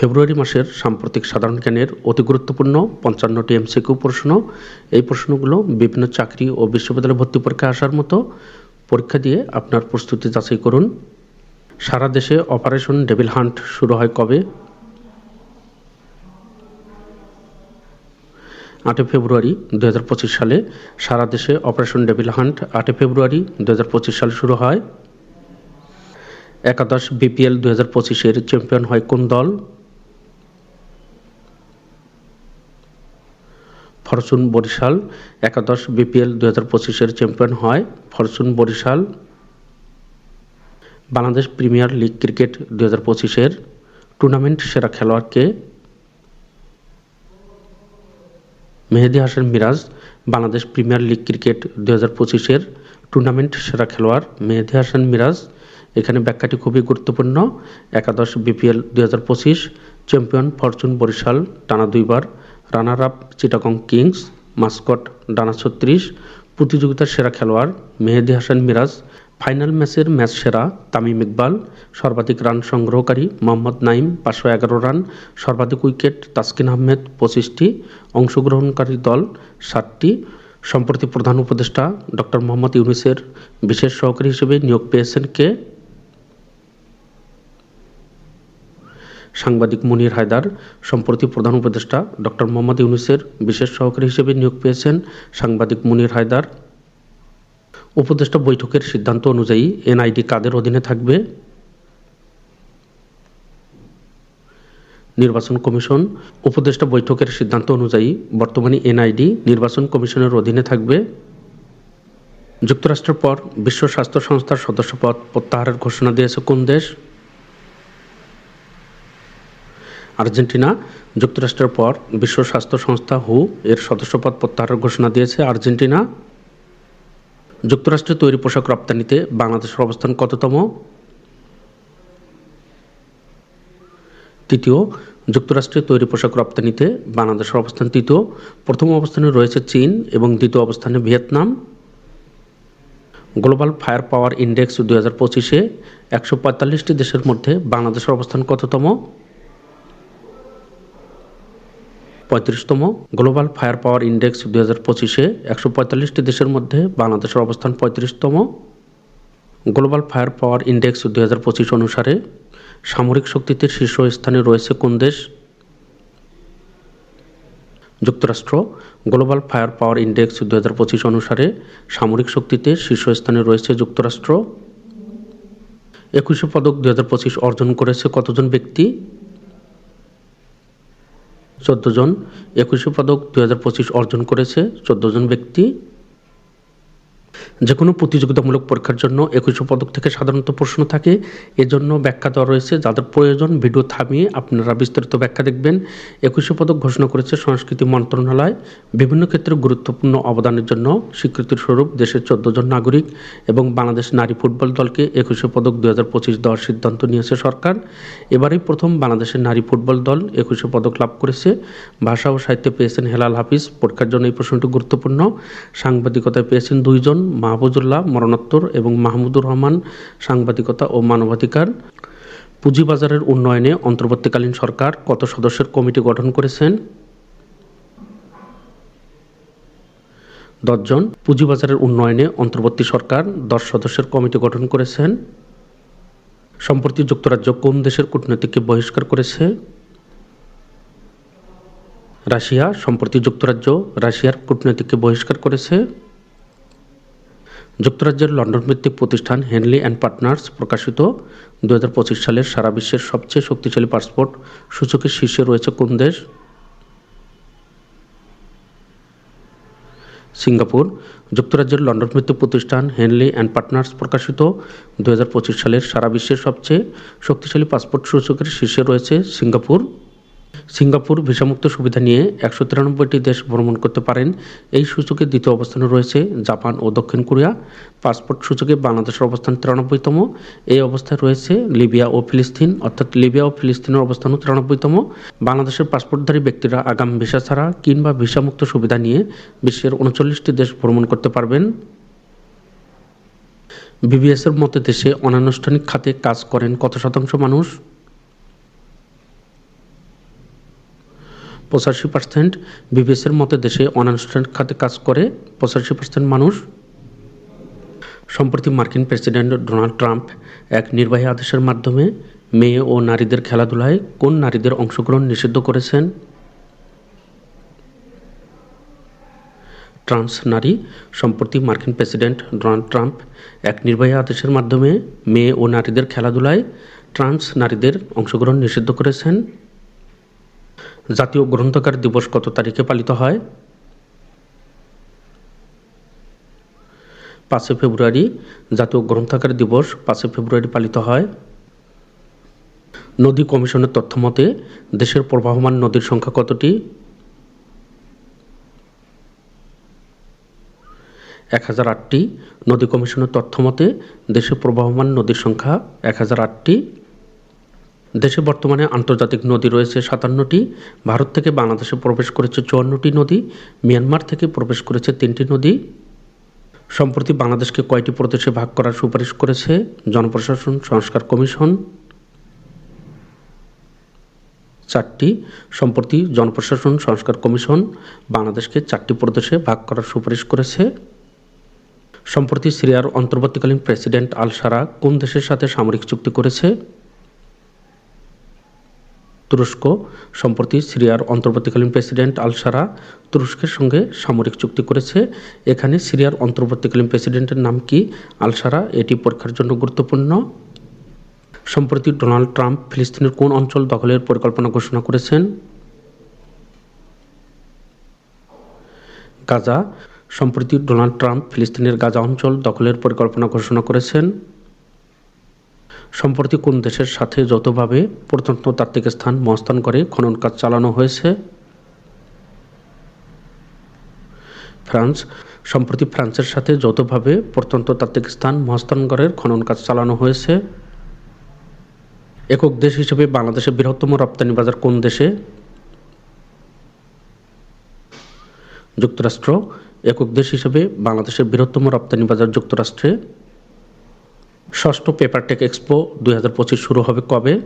ফেব্রুয়ারি মাসের সাম্প্রতিক সাধারণ জ্ঞানের অতি গুরুত্বপূর্ণ পঞ্চান্নটি এমসিকিউ প্রশ্ন। এই প্রশ্নগুলো বিভিন্ন চাকরি ও বিশ্ববিদ্যালয় ভর্তি পরীক্ষায় আসার মতো পরীক্ষা দিয়ে আপনার প্রস্তুতি যাচাই করুন। সারা দেশে অপারেশন ডেভিল হান্ট শুরু হয় কবে? আটই ফেব্রুয়ারি দুহাজার পঁচিশ সালে সারা দেশে অপারেশন ডেভিল হান্ট আটই ফেব্রুয়ারি দুহাজার পঁচিশ সালে শুরু হয়। একাদশ বিপিএল দু হাজার পঁচিশের চ্যাম্পিয়ন হয় কোন দল? ফরচুন বরিশাল একাদশ বিপিএল দু হাজার পঁচিশের চ্যাম্পিয়ন হয় Fortune Barishal. Bangladesh premier league cricket দু হাজার পঁচিশের টুর্নামেন্ট সেরা খেলোয়াড়কে Mehedi Hasan Miraz, Bangladesh premier league cricket দু হাজার পঁচিশের টুর্নামেন্ট সেরা খেলোয়াড় মেহেদি হাসান মিরাজ। এখানে ব্যাখ্যাটি খুবই গুরুত্বপূর্ণ। একাদশ বিপিএল দু হাজার পঁচিশ চ্যাম্পিয়ন ফরচুন বরিশাল টানা দুইবার। Runner up Chittagong kings, mascot ডানা ছত্রিশ, প্রতিযোগিতার সেরা খেলোয়াড় মেহেদি হাসান মিরাজ, ফাইনাল ম্যাচের ম্যাচ সেরা তামিম ইকবাল, সর্বাধিক রান সংগ্রহকারী মোহাম্মদ নাইম পাঁচশো এগারো রান, সর্বাধিক উইকেট তাসকিন আহমেদ পঁচিশটি, অংশগ্রহণকারী দল সাতটি সম্প্রতি প্রধান উপদেষ্টা ডক্টর মোহাম্মদ ইউনুসের বিশেষ সহকারী হিসেবে নিয়োগ পেয়েছেন কে? সাংবাদিক মুনির হায়দার, সম্প্রতি প্রধান উপদেষ্টা ডক্টর মোহাম্মদ ইউনুসের বিশেষ সহকারী হিসেবে নিয়োগ পেয়েছেন সাংবাদিক মুনির হায়দার। উপদেষ্টা বৈঠকের সিদ্ধান্ত অনুযায়ী এনআইডি কাদের অধীনে থাকবে? নির্বাচন কমিশন। উপদেষ্টা বৈঠকের সিদ্ধান্ত অনুযায়ী বর্তমানে এনআইডি নির্বাচন কমিশনের অধীনে থাকবে। যুক্তরাষ্ট্রের পর বিশ্ব স্বাস্থ্য সংস্থার সদস্যপদ প্রত্যাহারের ঘোষণা দিয়েছে কোন দেশ? আর্জেন্টিনা যুক্তরাষ্ট্রের পর বিশ্ব স্বাস্থ্য সংস্থা হু এর সদস্যপদ প্রত্যাহারের ঘোষণা দিয়েছে আর্জেন্টিনা। যুক্তরাষ্ট্রে তৈরি পোশাক রপ্তানিতে বাংলাদেশের অবস্থান কততম? তৃতীয়, যুক্তরাষ্ট্রে তৈরি পোশাক রপ্তানিতে বাংলাদেশের অবস্থান তৃতীয়, প্রথম অবস্থানে রয়েছে চীন এবং দ্বিতীয় অবস্থানে ভিয়েতনাম। গ্লোবাল ফায়ার পাওয়ার ইন্ডেক্স দু হাজার পঁচিশে একশো পঁয়তাল্লিশটি দেশের মধ্যে বাংলাদেশের অবস্থান কততম? পঁয়ত্রিশতম গ্লোবাল ফায়ার পাওয়ার ইন্ডেক্স দুই হাজার পঁচিশে একশো পঁয়তাল্লিশটি দেশের মধ্যে বাংলাদেশের অবস্থান পঁয়ত্রিশতম। গ্লোবাল ফায়ার পাওয়ার ইন্ডেক্স দুই হাজার পঁচিশ অনুসারে সামরিক শক্তিতে শীর্ষস্থানে রয়েছে কোন দেশ? যুক্তরাষ্ট্র। গ্লোবাল ফায়ার পাওয়ার ইন্ডেক্স দু হাজার পঁচিশ অনুসারে সামরিক শক্তিতে শীর্ষস্থানে রয়েছে যুক্তরাষ্ট্র। একুশে পদক দু হাজার পঁচিশ অর্জন করেছে কতজন ব্যক্তি? চোদ্দ জন। একুশে পদক দু হাজার পঁচিশ অর্জন করেছে চোদ্দ জন ব্যক্তি। যে কোনো প্রতিযোগিতামূলক পরীক্ষার জন্য একুশে পদক থেকে সাধারণত প্রশ্ন থাকে। এজন্য ব্যাখ্যা দেওয়া রয়েছে, যাদের প্রয়োজন ভিডিও থামিয়ে আপনারা বিস্তারিত ব্যাখ্যা দেখবেন। একুশে পদক ঘোষণা করেছে সংস্কৃতি মন্ত্রণালয়। বিভিন্ন ক্ষেত্রে গুরুত্বপূর্ণ অবদানের জন্য স্বীকৃতির স্বরূপ দেশের চোদ্দ জন নাগরিক এবং বাংলাদেশ নারী ফুটবল দলকে একুশে পদক দু হাজার পঁচিশ দেওয়ার সিদ্ধান্ত নিয়েছে সরকার। এবারেই প্রথম বাংলাদেশের নারী ফুটবল দল একুশে পদক লাভ করেছে। ভাষা ও সাহিত্যে পেয়েছেন হেলাল হাফিজ। পরীক্ষার জন্য এই প্রশ্নটি গুরুত্বপূর্ণ। সাংবাদিকতায় পেয়েছেন দুইজন মাহবুজুল্লাহ মরণোত্তর এবং মাহমুদুর রহমান সাংবাদিকতা ও মানবাধিকার। পুঁজিবাজারের উন্নয়নে অন্তর্বর্তীকালীন সরকার কত সদস্যের কমিটি গঠন করেছেন? দশজন। পুঁজিবাজারের উন্নয়নে অন্তর্বর্তী সরকার দশ সদস্যের কমিটি গঠন করেছেন। সম্প্রতি যুক্তরাজ্য কোন দেশের কূটনীতিককে বহিষ্কার করেছে? রাশিয়া। সম্প্রতি যুক্তরাজ্য রাশিয়ার কূটনীতিককে বহিষ্কার করেছে। যুক্তরাজ্যের লন্ডন ভিত্তিক প্রতিষ্ঠান হেনলি অ্যান্ড পার্টনার্স প্রকাশিত দু হাজার পঁচিশ সালের সারা বিশ্বের সবচেয়ে শক্তিশালী পাসপোর্ট সূচকের শীর্ষে রয়েছে কোন দেশ? সিঙ্গাপুর। যুক্তরাজ্যের লন্ডন ভিত্তিক প্রতিষ্ঠান হেনলি অ্যান্ড পার্টনার্স প্রকাশিত দুহাজার পঁচিশ সালের সারা বিশ্বের সবচেয়ে শক্তিশালী পাসপোর্ট সূচকের শীর্ষে রয়েছে সিঙ্গাপুর। সিঙ্গাপুর ভিসামুক্ত সুবিধা নিয়ে একশো তিরানব্বইটি দেশ ভ্রমণ করতে পারেন। এই সূচকে দ্বিতীয় অবস্থানে রয়েছে জাপান ও দক্ষিণ কোরিয়া। পাসপোর্ট সূচকে বাংলাদেশের অবস্থান তিরানব্বইতম। এই অবস্থায় রয়েছে লিবিয়া ও ফিলিস্তিন, অর্থাৎ লিবিয়া ও ফিলিস্তিনের অবস্থানও তিরানব্বইতম। বাংলাদেশের পাসপোর্টধারী ব্যক্তিরা আগাম ভিসা ছাড়া কিংবা ভিসামুক্ত সুবিধা নিয়ে বিশ্বের উনচল্লিশটি দেশ ভ্রমণ করতে পারবেন। বিবিএসের মতে দেশে অনানুষ্ঠানিক খাতে কাজ করেন কত শতাংশ মানুষ? পঁচাশি পার্সেন্ট বিবিএসের মতে দেশে অনানুষ্ঠানিক খাতে কাজ করে পঁচাশি পার্সেন্ট মানুষ। সম্প্রতি মার্কিন প্রেসিডেন্ট ডোনাল্ড ট্রাম্প এক নির্বাহী আদেশের মাধ্যমে মেয়ে ও নারীদের খেলাধুলায় কোন নারীদের অংশগ্রহণ নিষিদ্ধ করেছেন? ট্রান্স নারী সম্প্রতি মার্কিন প্রেসিডেন্ট ডোনাল্ড ট্রাম্প এক নির্বাহী আদেশের মাধ্যমে মেয়ে ও নারীদের খেলাধুলায় ট্রান্স নারীদের অংশগ্রহণ নিষিদ্ধ করেছেন। জাতীয় গ্রন্থাগার দিবস কত তারিখে পালিত হয়? পাঁচই ফেব্রুয়ারি, জাতীয় গ্রন্থাগার দিবস পাঁচই ফেব্রুয়ারি পালিত হয়। নদী কমিশনের তথ্য মতে, দেশের প্রবাহমান নদীর সংখ্যা কতটি? এক হাজার আটটি। নদী কমিশনের তথ্য মতে, দেশে প্রবাহমান নদীর সংখ্যা এক হাজার আটটি। দেশে বর্তমানে আন্তর্জাতিক নদী রয়েছে সাতান্নটি। ভারত থেকে বাংলাদেশে প্রবেশ করেছে চুয়ান্নটি নদী। মিয়ানমার থেকে প্রবেশ করেছে তিনটি নদী। সম্প্রতি বাংলাদেশকে কয়টি প্রদেশে ভাগ করার সুপারিশ করেছে জনপ্রশাসন সংস্কার কমিশন? চারটি। সম্প্রতি জনপ্রশাসন সংস্কার কমিশন বাংলাদেশকে চারটি প্রদেশে ভাগ করার সুপারিশ করেছে। সম্প্রতি সিরিয়ার অন্তর্বর্তীকালীন প্রেসিডেন্ট আল সারা কোন দেশের সাথে সামরিক চুক্তি করেছে? তুরস্ক সম্প্রতি সিরিয়ার অন্তর্বর্তীকালীন প্রেসিডেন্ট আলসারা তুরস্কের সঙ্গে সামরিক চুক্তি করেছে। এখানে সিরিয়ার অন্তর্বর্তীকালীন প্রেসিডেন্টের নাম কি? আলসারা, এটি পরীক্ষার জন্য গুরুত্বপূর্ণ। সম্প্রতি ডোনাল্ড ট্রাম্প ফিলিস্তিনের কোন অঞ্চল দখলের পরিকল্পনা ঘোষণা করেছেন? গাজা। সম্প্রতি ডোনাল্ড ট্রাম্প ফিলিস্তিনের গাজা অঞ্চল দখলের পরিকল্পনা ঘোষণা করেছেন। সম্প্রতি কোন দেশের সাথে যৌথভাবে প্রত্নতাত্ত্বিক স্থান মহাস্থান করে খনন কাজ চালানো হয়েছে? ফ্রান্স। সম্প্রতি ফ্রান্সের সাথে যৌথভাবে প্রত্নতাত্ত্বিক স্থান মহাস্থানগড়ের খনন কাজ চালানো হয়েছে। একক দেশ হিসেবে বাংলাদেশের বৃহত্তম রপ্তানি বাজার কোন দেশে? যুক্তরাষ্ট্র। একক দেশ হিসেবে বাংলাদেশের বৃহত্তম রপ্তানি বাজার যুক্তরাষ্ট্রে। ষষ্ঠ পেপার টেক এক্সপো দুই হাজার পঁচিশ শুরু হবে কবে?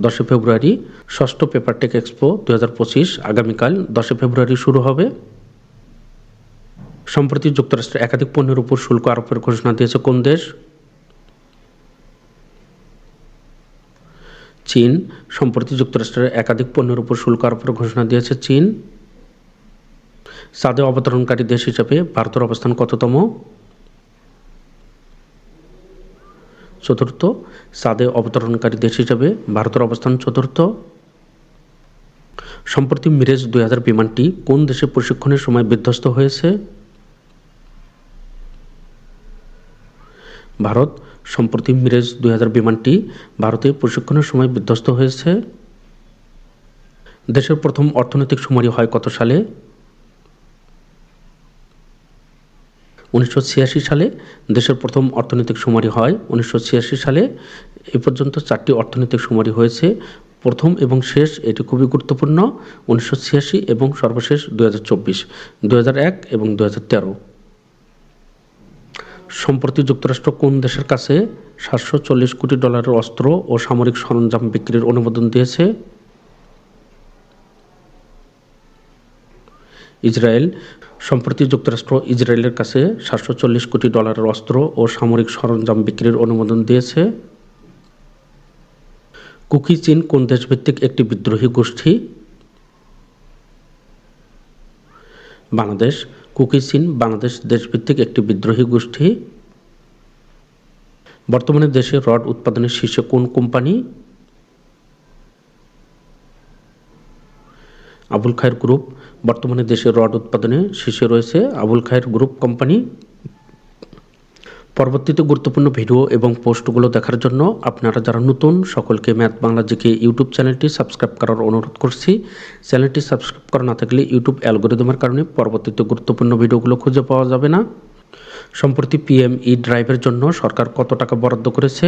দশই ফেব্রুয়ারি, ষষ্ঠ পেপার টেক এক্সপো দুই আগামীকাল দশই ফেব্রুয়ারি শুরু হবে। সম্প্রতি যুক্তরাষ্ট্রের একাধিক পণ্যের উপর শুল্ক আরোপের ঘোষণা দিয়েছে কোন দেশ? চীন। সম্প্রতি যুক্তরাষ্ট্রের একাধিক পণ্যের উপর শুল্ক আরোপের ঘোষণা দিয়েছে চীন। চাঁদে অবতরণকারী দেশ হিসেবে ভারতের অবস্থান কততম? চতুর্থ, সাদে অবতরণকারী দেশ হিসেবে ভারতের অবস্থান চতুর্থ। সম্প্রতি মিরেজ দুই হাজার বিমানটি কোন দেশে প্রশিক্ষণের সময় বিধ্বস্ত হয়েছে? ভারত, সম্প্রতি মিরেজ দুই হাজার বিমানটি ভারতে প্রশিক্ষণের সময় বিধ্বস্ত হয়েছে। দেশের প্রথম অর্থনৈতিক সুমারি হয় কত সালে? উনিশশো ছিয়াশি সালে দেশের প্রথম অর্থনৈতিক সুমারি হয়। উনিশশো ছিয়াশি সালে এ পর্যন্ত চারটি অর্থনৈতিক সুমারি হয়েছে। প্রথম এবং শেষ এটি খুবই গুরুত্বপূর্ণ, উনিশশো ছিয়াশি এবং সর্বশেষ দু হাজার চব্বিশ এবং দু হাজার তেরো। সম্প্রতি যুক্তরাষ্ট্র কোন দেশের কাছে সাতশো চল্লিশ কোটি ডলারের অস্ত্র ও সামরিক সরঞ্জাম বিক্রির অনুমোদন দিয়েছে? ইসরায়েল, সম্প্রতি যুক্তরাষ্ট্র ইসরায়েলের কাছে সাতশো চল্লিশ কোটি ডলারের অস্ত্র ও সামরিক সরঞ্জাম বিক্রির অনুমোদন দিয়েছে। কুকি চীন কোন দেশভিত্তিক একটি বিদ্রোহী গোষ্ঠী? বাংলাদেশ, কুকি চীন বাংলাদেশ দেশভিত্তিক একটি বিদ্রোহী গোষ্ঠী। বর্তমানে দেশে রড উৎপাদনের শীর্ষে কোন কোম্পানি? আবুল খায়ের গ্রুপ। বর্তমানে দেশে রড উৎপাদনে শীর্ষে রয়েছে আবুল খায়ের গ্রুপ কোম্পানি। পরবর্তীতে গুরুত্বপূর্ণ ভিডিও এবং পোস্টগুলো দেখার জন্য আপনারা যারা নতুন, সকলকে ম্যাথ বাংলা জিকে ইউটিউব চ্যানেলটি সাবস্ক্রাইব করার অনুরোধ করছি। চ্যানেলটি সাবস্ক্রাইব করা না থাকলে ইউটিউব অ্যালগোরিদমের কারণে পরবর্তীতে গুরুত্বপূর্ণ ভিডিওগুলো খুঁজে পাওয়া যাবে না। সম্প্রতি পিএম ই ড্রাইভের জন্য সরকার কত টাকা বরাদ্দ করেছে?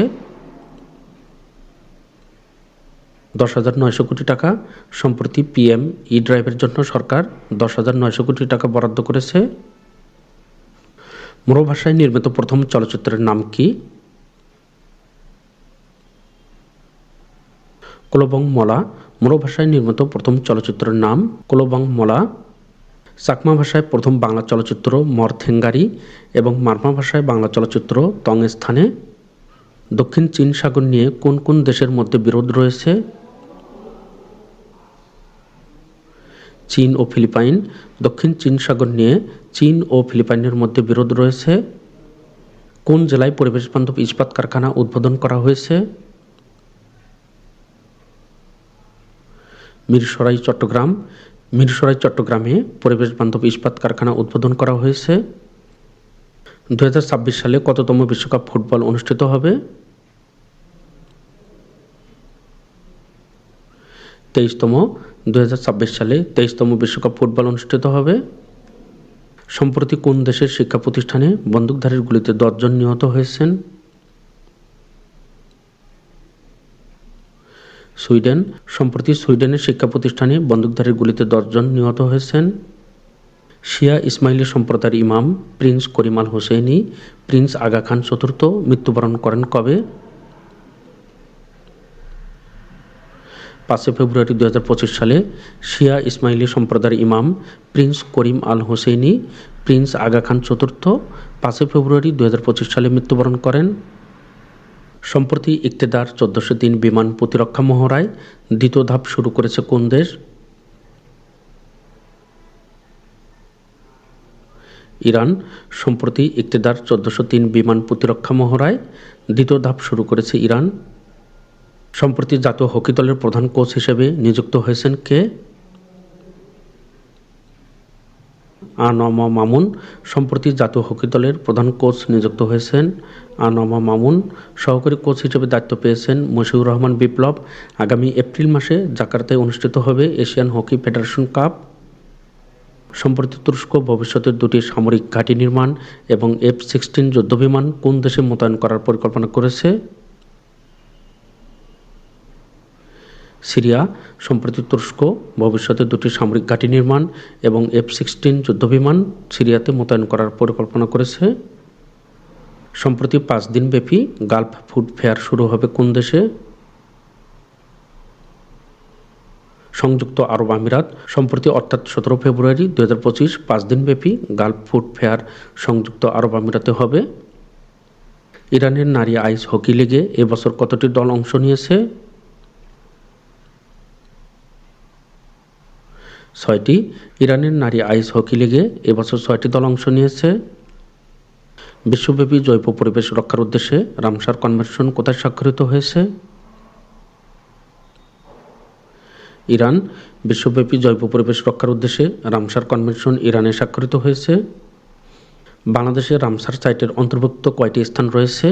দশ হাজার নয়শো কোটি টাকা। সম্প্রতি পিএম ই ড্রাইভের জন্য সরকার দশ হাজার নয়শো কোটি টাকা বরাদ্দ করেছে। মোরো ভাষায় নির্মিত প্রথম চলচ্চিত্রের নাম কি? কোলবং মলা। মোরো ভাষায় নির্মিত প্রথম চলচ্চিত্রের নাম কোলবং মলা। চাকমা ভাষায় প্রথম বাংলা চলচ্চিত্র মরথেঙ্গারি এবং মারমা ভাষায় বাংলা চলচ্চিত্র তং স্থানে। দক্ষিণ চীন সাগর নিয়ে কোন কোন দেশের মধ্যে বিরোধ রয়েছে? চীন ও ফিলিপাইন, দক্ষিণ চীন সাগর নিয়ে চীন ও ফিলিপাইনের মধ্যে বিরোধ রয়েছে। কোন জেলায় পরিবেশ বান্ধব ইস্পাত কারখানা উদ্বোধন করা হয়েছে? মিরসরাই, চট্টগ্রাম। মিরসরাই, চট্টগ্রামে পরিবেশ বান্ধব ইস্পাত কারখানা উদ্বোধন করা হয়েছে। দু হাজার ছাব্বিশ সালে কততম বিশ্বকাপ ফুটবল অনুষ্ঠিত হবে? তেইশতম দুই হাজার ছাব্বিশ সালে তেইশতম বিশ্বকাপ ফুটবল অনুষ্ঠিত হবে। সম্প্রতি কোন দেশের শিক্ষা প্রতিষ্ঠানে বন্দুকধারীর গুলিতে দশজন নিহত হয়েছেন? সুইডেন। সম্প্রতি সুইডেনের শিক্ষা প্রতিষ্ঠানে বন্দুকধারীর গুলিতে দশজন নিহত হয়েছেন। শিয়া ইসমাইলি সম্প্রদায়ের ইমাম prince Karim al Hussaini prince Aga Khan চতুর্থ, মৃত্যুবরণ করেন কবে? পাঁচই ফেব্রুয়ারি দু হাজার পঁচিশ সালে শিয়া ইসমাইলি সম্প্রদায়ের ইমাম prince Karim al Hussaini, prince Aga Khan চতুর্থ পাঁচই ফেব্রুয়ারি দু হাজার পঁচিশ সালে মৃত্যুবরণ করেন। সম্প্রতি ইকতেদার চোদ্দশো তিন বিমান প্রতিরক্ষা মহড়ায় দ্বিতীয় ধাপ শুরু করেছে কোন দেশ? ইরান। সম্প্রতি ইকতেদার চোদ্দশো তিন বিমান প্রতিরক্ষা মহড়ায় দ্বিতীয় ধাপ শুরু করেছে ইরান। সম্প্রতি জাতীয় হকি দলের প্রধান কোচ হিসেবে নিযুক্ত হয়েছেন কে? আনমা মামুন। সম্প্রতি জাতীয় হকি দলের প্রধান কোচ নিযুক্ত হয়েছেন আনমা মামুন। সহকারী কোচ হিসেবে দায়িত্ব পেয়েছেন মশিউর রহমান বিপ্লব। আগামী এপ্রিল মাসে জাকার্তায় অনুষ্ঠিত হবে এশিয়ান হকি ফেডারেশন কাপ। সম্প্রতি তুরস্ক ভবিষ্যতের দুটি সামরিক ঘাঁটি নির্মাণ এবং এফ সিক্সটিন যুদ্ধবিমান কোন দেশে মোতায়েন করার পরিকল্পনা করেছে? সিরিয়া, সম্প্রতি তুরস্ক, ভবিষ্যতে দুটি সামরিক ঘাঁটি নির্মাণ এবং এফ সিক্সটিন যুদ্ধবিমান সিরিয়াতে মোতায়েন করার পরিকল্পনা করেছে। সম্প্রতি পাঁচ দিনব্যাপী গালফ ফুড ফেয়ার শুরু হবে কোন দেশে? সংযুক্ত আরব আমিরাত, সম্প্রতি অর্থাৎ সতেরো ফেব্রুয়ারি দু হাজার পঁচিশ, পাঁচ দিনব্যাপী গালফ ফুড ফেয়ার সংযুক্ত আরব আমিরাতে হবে। ইরানের নারী আইস হকি লিগে এবছর কতটি দল অংশ নিয়েছে? ছয়টি ইরানের নারী আইস হকি লিগে এবছর ছয়টি দল অংশ নিয়েছে। বিশ্বব্যাপী জৈব পরিবেশ রক্ষার উদ্দেশ্যে রামসার কনভেনশন কোথায় স্বাক্ষরিত হয়েছে? ইরান, বিশ্বব্যাপী জৈব পরিবেশ রক্ষার উদ্দেশ্যে রামসার কনভেনশন ইরানে স্বাক্ষরিত হয়েছে। বাংলাদেশে রামসার সাইটের অন্তর্ভুক্ত কয়টি স্থান রয়েছে?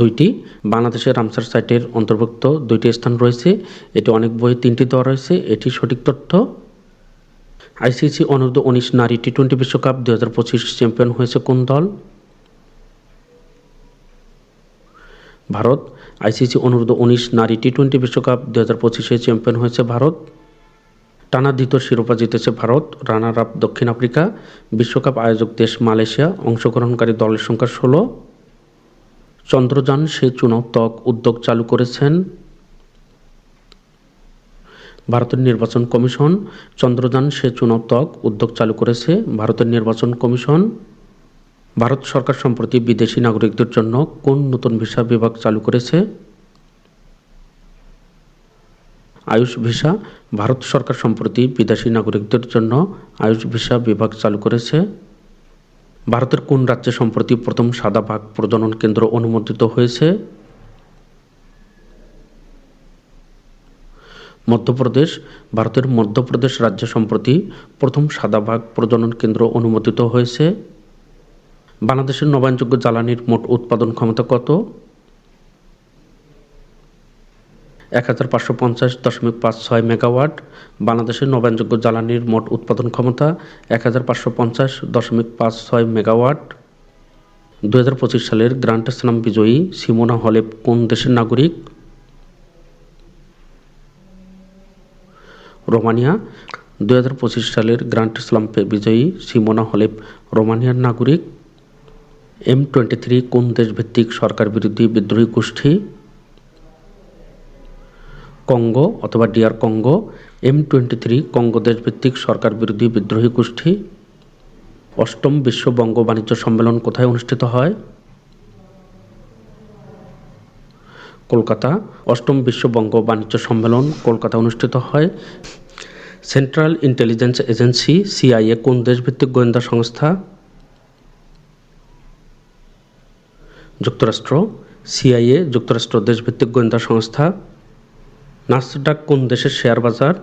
দুইটি। বাংলাদেশের রামসার সাইটের অন্তর্ভুক্ত দুইটি স্থান রয়েছে। এটি অনেক বইয়ে তিনটি দেওয়া রয়েছে। এটি সঠিক তথ্য? আইসিসি অনূর্ধ্ব উনিশ নারী টি টোয়েন্টি বিশ্বকাপ দু হাজার পঁচিশ চ্যাম্পিয়ন হয়েছে কোন দল? ভারত। আইসিসি অনূর্ধ্ব উনিশ নারী টি টোয়েন্টি বিশ্বকাপ দু হাজার পঁচিশে চ্যাম্পিয়ন হয়েছে ভারত। টানা দ্বিতীয় শিরোপা জিতেছে ভারত। রানার আপ দক্ষিণ আফ্রিকা। বিশ্বকাপ আয়োজক দেশ মালয়েশিয়া। অংশগ্রহণকারী দলের সংখ্যা ষোলো। চন্দ্রযান, সে চুনৌতক উদ্যোগ চালু করেছেন। ভারতের নির্বাচন কমিশন, চন্দ্রযান, সে চুনৌতক উদ্যোগ চালু করেছে। ভারতের নির্বাচন কমিশন, ভারত সরকার সম্প্রতি বিদেশি নাগরিকদের জন্য কোন নতুন ভিসা বিভাগ চালু করেছে? আয়ুষ ভিসা, ভারত সরকার সম্প্রতি বিদেশি নাগরিকদের জন্য আয়ুষ ভিসা বিভাগ চালু করেছে। ভারতের কোন রাজ্যে সম্প্রতি প্রথম সাদা বাঘ প্রজনন কেন্দ্র অনুমোদিত হয়েছে? মধ্যপ্রদেশ, ভারতের মধ্যপ্রদেশ রাজ্যে সম্প্রতি প্রথম সাদা বাঘ প্রজনন কেন্দ্র অনুমোদিত হয়েছে। বাংলাদেশের নবায়নযোগ্য জ্বালানির মোট উৎপাদন ক্ষমতা কত? এক হাজার পাঁচশো পঞ্চাশ দশমিক পাঁচ ছয় মেগাওয়াট, বাংলাদেশের নবায়নযোগ্য জ্বালানির মোট উৎপাদন ক্ষমতা এক হাজার পাঁচশো পঞ্চাশ দশমিক পাঁচ ছয় মেগাওয়াট। দু হাজার পঁচিশ সালের গ্র্যান্ড স্লাম বিজয়ী সিমোনা হলেপ কোন দেশের নাগরিক? রোমানিয়া। দু হাজার পঁচিশ সালের গ্র্যান্ড স্লাম বিজয়ী সিমোনা হলেপ রোমানিয়ার নাগরিক। এম টোয়েন্টি থ্রি কোন দেশভিত্তিক সরকার বিরোধী বিদ্রোহী গোষ্ঠী? কঙ্গো অথবা DR Congo, M twenty three Congo দেশভিত্তিক সরকার বিরোধী বিদ্রোহী গোষ্ঠী। অষ্টম বিশ্ব বঙ্গ বাণিজ্য সম্মেলন কোথায় অনুষ্ঠিত হয়? কলকাতা। অষ্টম বিশ্ব বঙ্গ বাণিজ্য সম্মেলন কলকাতা অনুষ্ঠিত হয়। সেন্ট্রাল ইন্টেলিজেন্স এজেন্সি সিআইএ কোন দেশভিত্তিক গোয়েন্দা সংস্থা? যুক্তরাষ্ট্র। সিআইএ যুক্তরাষ্ট্র দেশভিত্তিক গোয়েন্দা সংস্থা। নাসডাক কোন দেশের শেয়ার বাজার?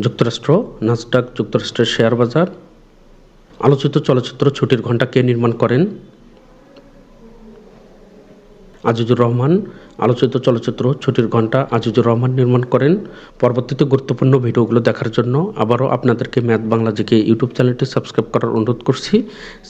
যুক্তরাষ্ট্র নাসডাক যুক্তরাষ্ট্রের শেয়ার বাজার। আলোচিত চলচ্চিত্র ছুটির ঘণ্টা কে নির্মাণ করেন? আজিজুর রহমান, আলোচিত চলচ্চিত্র ছুটির ঘণ্টা আজিজুর রহমান নির্মাণ করেন। পরবর্তীতে গুরুত্বপূর্ণ ভিডিওগুলো দেখার জন্য আবারও আপনাদেরকে ম্যাথ বাংলা জিকে ইউটিউব চ্যানেলটি সাবস্ক্রাইব করার অনুরোধ করছি।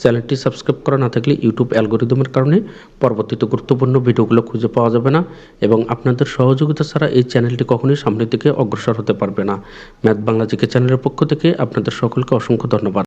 চ্যানেলটি সাবস্ক্রাইব করা না থাকলে ইউটিউব অ্যালগোরিদমের কারণে পরবর্তীতে গুরুত্বপূর্ণ ভিডিওগুলো খুঁজে পাওয়া যাবে না এবং আপনাদের সহযোগিতা ছাড়া এই চ্যানেলটি কখনোই সামনের দিকে অগ্রসর হতে পারবে না। ম্যাথ বাংলা জিকে চ্যানেলের পক্ষ থেকে আপনাদের সকলকে অসংখ্য ধন্যবাদ।